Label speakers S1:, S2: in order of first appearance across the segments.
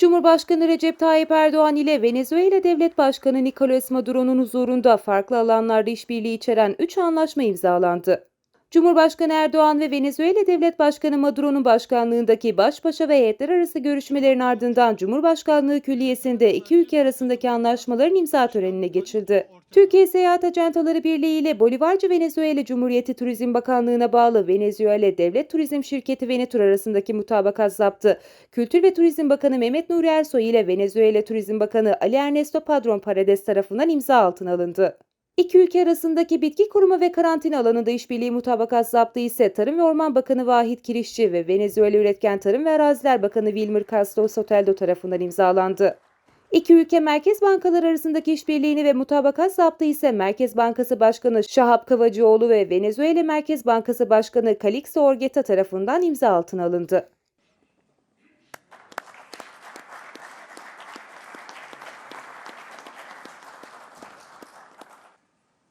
S1: Cumhurbaşkanı Recep Tayyip Erdoğan ile Venezuela Devlet Başkanı Nicolas Maduro'nun huzurunda farklı alanlarda işbirliği içeren 3 anlaşma imzalandı. Cumhurbaşkanı Erdoğan ve Venezuela Devlet Başkanı Maduro'nun başkanlığındaki baş başa ve heyetler arası görüşmelerin ardından Cumhurbaşkanlığı Külliyesi'nde iki ülke arasındaki anlaşmaların imza törenine geçildi. Türkiye Seyahat Ajantaları Birliği ile Bolivarcı Venezuela Cumhuriyeti Turizm Bakanlığı'na bağlı Venezuela Devlet Turizm Şirketi Venetur arasındaki mutabakat zaptı, Kültür ve Turizm Bakanı Mehmet Nuri Ersoy ile Venezuela Turizm Bakanı Ali Ernesto Padron Paredes tarafından imza altına alındı. İki ülke arasındaki bitki koruma ve karantina alanında işbirliği mutabakat zaptı ise Tarım ve Orman Bakanı Vahit Kirişçi ve Venezuela Üretken Tarım ve Araziler Bakanı Wilmer Castro Soteldo tarafından imzalandı. İki ülke Merkez Bankaları arasındaki işbirliğini ve mutabakat zaptı ise Merkez Bankası Başkanı Şahap Kavacıoğlu ve Venezuela Merkez Bankası Başkanı Calixto Orgeta tarafından imza altına alındı.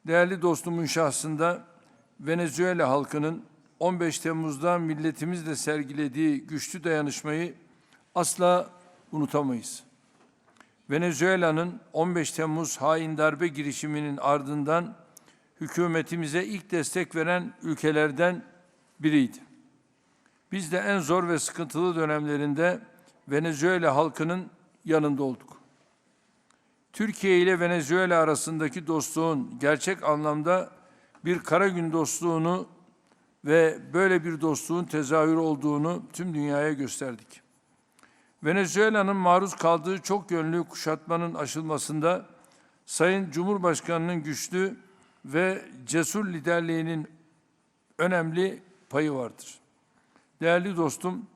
S2: Değerli dostumun şahsında Venezuela halkının 15 Temmuz'da milletimizle sergilediği güçlü dayanışmayı asla unutamayız. Venezuela'nın 15 Temmuz hain darbe girişiminin ardından hükümetimize ilk destek veren ülkelerden biriydi. Biz de en zor ve sıkıntılı dönemlerinde Venezuela halkının yanında olduk. Türkiye ile Venezuela arasındaki dostluğun gerçek anlamda bir kara gün dostluğunu ve böyle bir dostluğun tezahürü olduğunu tüm dünyaya gösterdik. Venezuela'nın maruz kaldığı çok yönlü kuşatmanın aşılmasında Sayın Cumhurbaşkanı'nın güçlü ve cesur liderliğinin önemli payı vardır. Değerli dostum,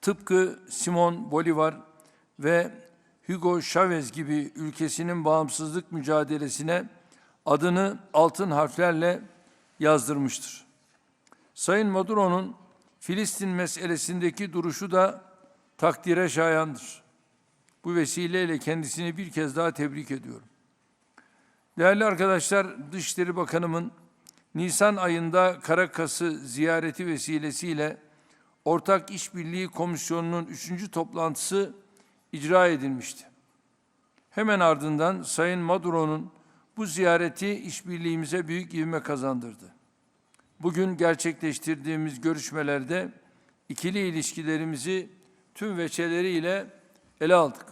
S2: tıpkı Simon Bolivar ve Hugo Chavez gibi ülkesinin bağımsızlık mücadelesine adını altın harflerle yazdırmıştır. Sayın Maduro'nun Filistin meselesindeki duruşu da takdire şayandır. Bu vesileyle kendisini bir kez daha tebrik ediyorum. Değerli arkadaşlar, Dışişleri Bakanımın Nisan ayında Karakas'ı ziyareti vesilesiyle Ortak İşbirliği Komisyonu'nun üçüncü toplantısı icra edilmişti. Hemen ardından Sayın Maduro'nun bu ziyareti işbirliğimize büyük ivme kazandırdı. Bugün gerçekleştirdiğimiz görüşmelerde ikili ilişkilerimizi tüm veçeleriyle ele aldık.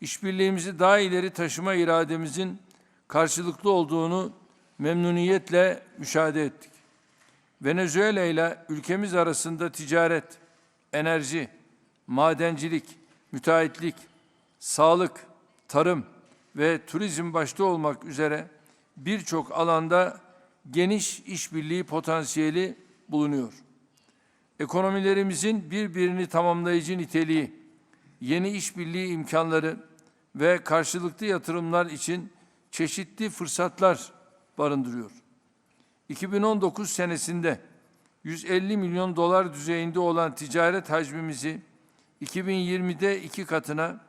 S2: İşbirliğimizi daha ileri taşıma irademizin karşılıklı olduğunu memnuniyetle müşahede ettik. Venezuela ile ülkemiz arasında ticaret, enerji, madencilik, müteahhitlik, sağlık, tarım ve turizm başta olmak üzere birçok alanda geniş işbirliği potansiyeli bulunuyor. Ekonomilerimizin birbirini tamamlayıcı niteliği, yeni işbirliği imkanları ve karşılıklı yatırımlar için çeşitli fırsatlar barındırıyor. 2019 senesinde 150 milyon dolar düzeyinde olan ticaret hacmimizi 2020'de iki katına,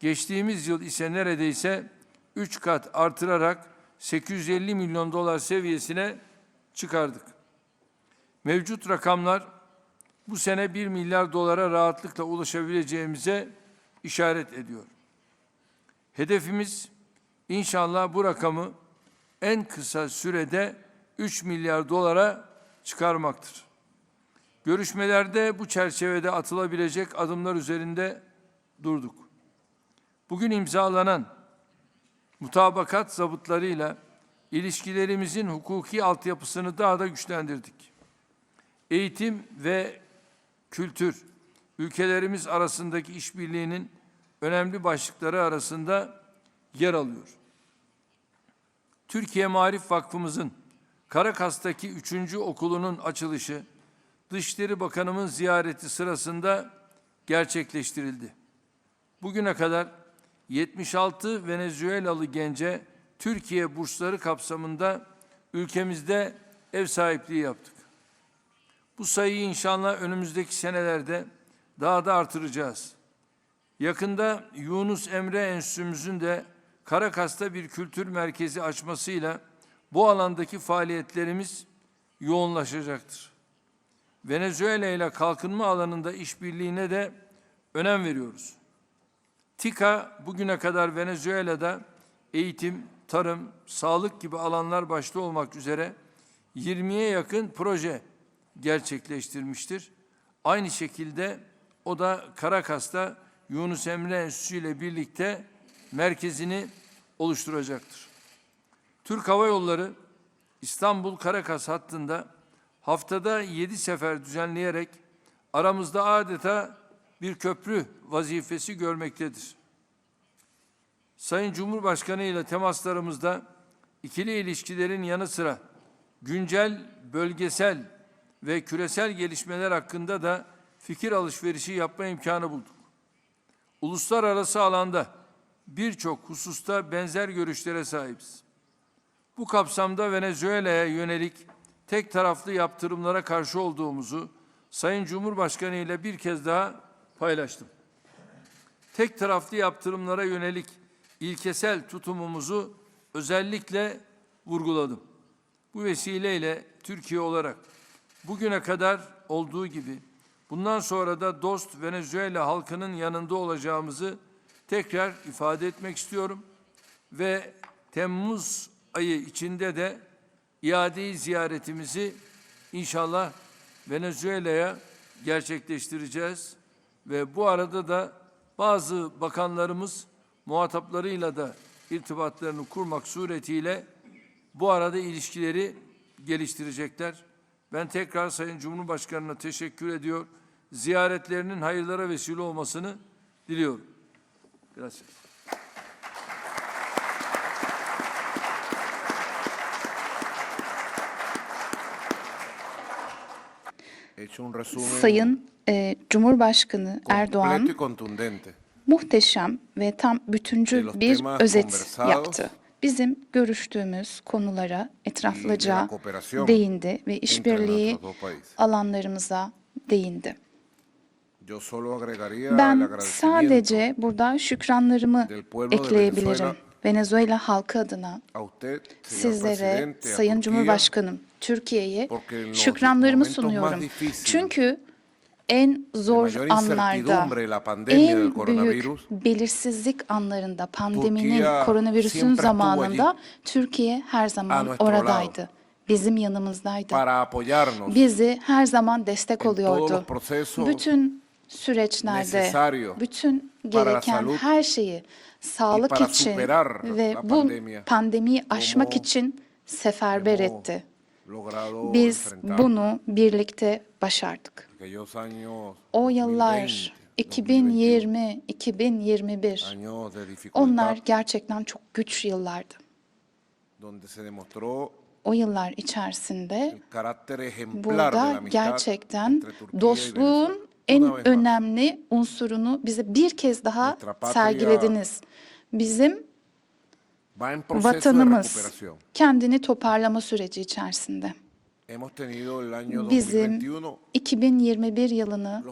S2: geçtiğimiz yıl ise neredeyse üç kat artırarak 850 milyon dolar seviyesine çıkardık. Mevcut rakamlar bu sene 1 milyar dolara rahatlıkla ulaşabileceğimize işaret ediyor. Hedefimiz inşallah bu rakamı en kısa sürede 3 milyar dolara çıkarmaktır. Görüşmelerde bu çerçevede atılabilecek adımlar üzerinde durduk. Bugün imzalanan mutabakat zabıtlarıyla ilişkilerimizin hukuki altyapısını daha da güçlendirdik. Eğitim ve kültür ülkelerimiz arasındaki işbirliğinin önemli başlıkları arasında yer alıyor. Türkiye Marif Vakfımızın Karakas'taki üçüncü okulunun açılışı Dışişleri Bakanımın ziyareti sırasında gerçekleştirildi. Bugüne kadar 76 Venezuelalı gence Türkiye bursları kapsamında ülkemizde ev sahipliği yaptık. Bu sayıyı inşallah önümüzdeki senelerde daha da artıracağız. Yakında Yunus Emre Enstitümüzün de Karakas'ta bir kültür merkezi açmasıyla bu alandaki faaliyetlerimiz yoğunlaşacaktır. Venezuela ile kalkınma alanında işbirliğine de önem veriyoruz. TİKA bugüne kadar Venezuela'da eğitim, tarım, sağlık gibi alanlar başta olmak üzere 20'ye yakın proje gerçekleştirmiştir. Aynı şekilde o da Karakas'ta Yunus Emre Enstitüsü ile birlikte merkezini oluşturacaktır. Türk Hava Yolları İstanbul-Karakas hattında haftada 7 sefer düzenleyerek aramızda adeta bir köprü vazifesi görmektedir. Sayın Cumhurbaşkanı ile temaslarımızda ikili ilişkilerin yanı sıra güncel, bölgesel ve küresel gelişmeler hakkında da fikir alışverişi yapma imkanı bulduk. Uluslararası alanda birçok hususta benzer görüşlere sahibiz. Bu kapsamda Venezuela'ya yönelik tek taraflı yaptırımlara karşı olduğumuzu Sayın Cumhurbaşkanı ile bir kez daha paylaştım. Tek taraflı yaptırımlara yönelik ilkesel tutumumuzu özellikle vurguladım. Bu vesileyle Türkiye olarak bugüne kadar olduğu gibi bundan sonra da dost Venezuela halkının yanında olacağımızı tekrar ifade etmek istiyorum ve Temmuz ayı içinde de iadeyi ziyaretimizi inşallah Venezuela'ya gerçekleştireceğiz ve bu arada da bazı bakanlarımız muhataplarıyla da irtibatlarını kurmak suretiyle bu arada ilişkileri geliştirecekler. Ben tekrar Sayın Cumhurbaşkanı'na teşekkür ediyor. Ziyaretlerinin hayırlara vesile olmasını diliyorum. Gracias.
S3: Sayın e, Cumhurbaşkanı Erdoğan muhteşem ve tam bütüncül bir özet yaptı. Bizim görüştüğümüz konulara etraflıca değindi ve işbirliği alanlarımıza değindi. Ben sadece burada şükranlarımı ekleyebilirim.
S4: Venezuela
S3: halkı adına sizlere, Sayın Cumhurbaşkanım, Türkiye'ye şükranlarımı sunuyorum. Çünkü en zor anlarda, en büyük belirsizlik anlarında, pandeminin, koronavirüsün zamanında. Türkiye her zaman oradaydı. Bizim yanımızdaydı. Bizi her zaman destek oluyordu. Bütün süreçlerde, bütün gereken her şeyi sağlık için ve bu pandemiyi aşmak için seferber etti. Biz bunu birlikte başardık. O yıllar
S4: 2020,
S3: 2020, 2021
S4: años de dificultad
S3: onlar gerçekten çok güç yıllardı. O yıllar içerisinde burada gerçekten dostluğun en önemli unsurunu bize bir kez daha sergilediniz. Bizim vatanımız kendini toparlama süreci içerisinde.
S4: Hemos tenido el año
S3: Bizim
S4: 2021
S3: 2021 yılını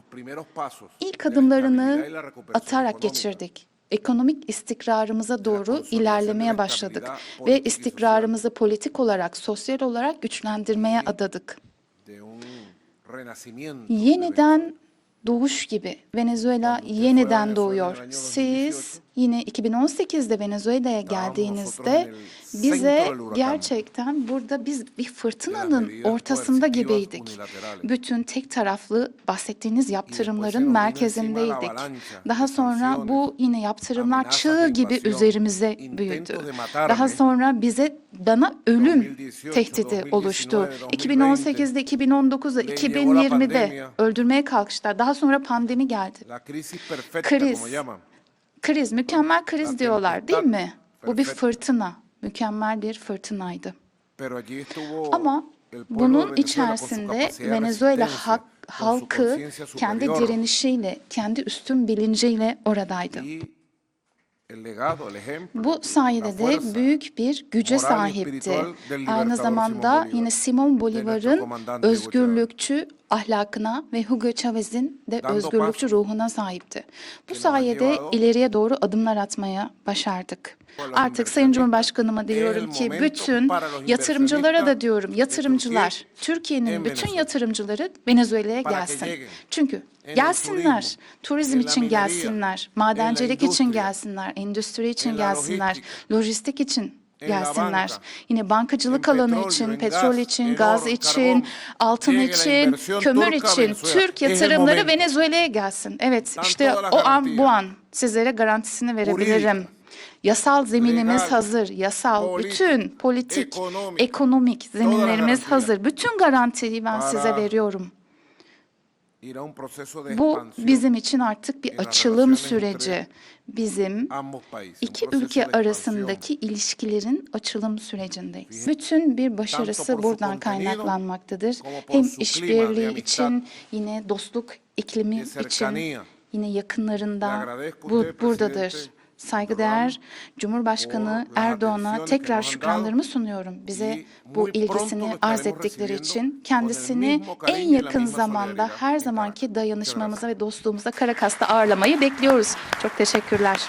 S3: ilk adımlarını atarak geçirdik. Ekonomik istikrarımıza doğru ilerlemeye başladık ve istikrarımızı politik olarak, sosyal olarak güçlendirmeye adadık. Yeniden doğuş gibi Venezuela yeniden doğuyor. Siz
S4: 2018,
S3: yine 2018'de Venezuela'ya geldiğinizde bize gerçekten burada biz bir fırtınanın ortasında gibiydik. Bütün tek taraflı bahsettiğiniz yaptırımların merkezindeydik. Daha sonra bu yine yaptırımlar çığ gibi üzerimize büyüdü. Daha sonra bize bana ölüm
S4: 2018,
S3: tehdidi
S4: 2019,
S3: oluştu.
S4: 2020,
S3: 2018'de, 2019'da,
S4: le llegó la
S3: 2020'de
S4: pandemia.
S3: öldürmeye kalkıştılar. Daha sonra pandemi geldi. Kriz. Kriz, mükemmel kriz
S4: La
S3: diyorlar değil mi? Bu bir fırtına, mükemmel bir fırtınaydı. Ama bunun içerisinde Venezuela hak- halkı kendi direnişiyle, kendi üstün bilinciyle oradaydı. Bu sayede de büyük bir güce sahipti. Aynı zamanda yine Simon Bolivar'ın özgürlükçü ahlakına ve Hugo Chávez'in de özgürlükçü ruhuna sahipti. Bu sayede ileriye doğru adımlar atmaya başardık. Artık Sayın Cumhurbaşkanıma diyorum ki bütün yatırımcılara da diyorum yatırımcılar
S4: Türkiye
S3: Türkiye'nin
S4: en
S3: bütün yatırımcıları Venezuela'ya gelsin. Çünkü gelsinler. Turizm için gelsinler. Madencilik için gelsinler. Endüstri için gelsinler. Lojistik için gelsinler. Yine bankacılık alanı için, petrol için, gaz için, altın için, kömür için. Türk yatırımları. Venezuela'ya gelsin. Evet, işte o an bu an sizlere garantisini verebilirim. Yasal zeminimiz hazır. Yasal, bütün politik,
S4: ekonomik,
S3: zeminlerimiz hazır. Bütün garantiyi ben size veriyorum. Bu bizim için artık bir açılım süreci. Bizim iki ülke arasındaki ilişkilerin açılım sürecindeyiz. Bütün bir başarısı buradan kaynaklanmaktadır. Hem işbirliği için, yine dostluk iklimi için, yine
S4: Le
S3: yakınlarında
S4: agradezco
S3: bu buradadır. Saygıdeğer Cumhurbaşkanı Erdoğan'a tekrar şükranlarımı sunuyorum. Bize bu ilgisini arz ettikleri için kendisini en yakın zamanda her zamanki dayanışmamıza ve dostluğumuza Karakas'ta ağırlamayı bekliyoruz. Çok teşekkürler.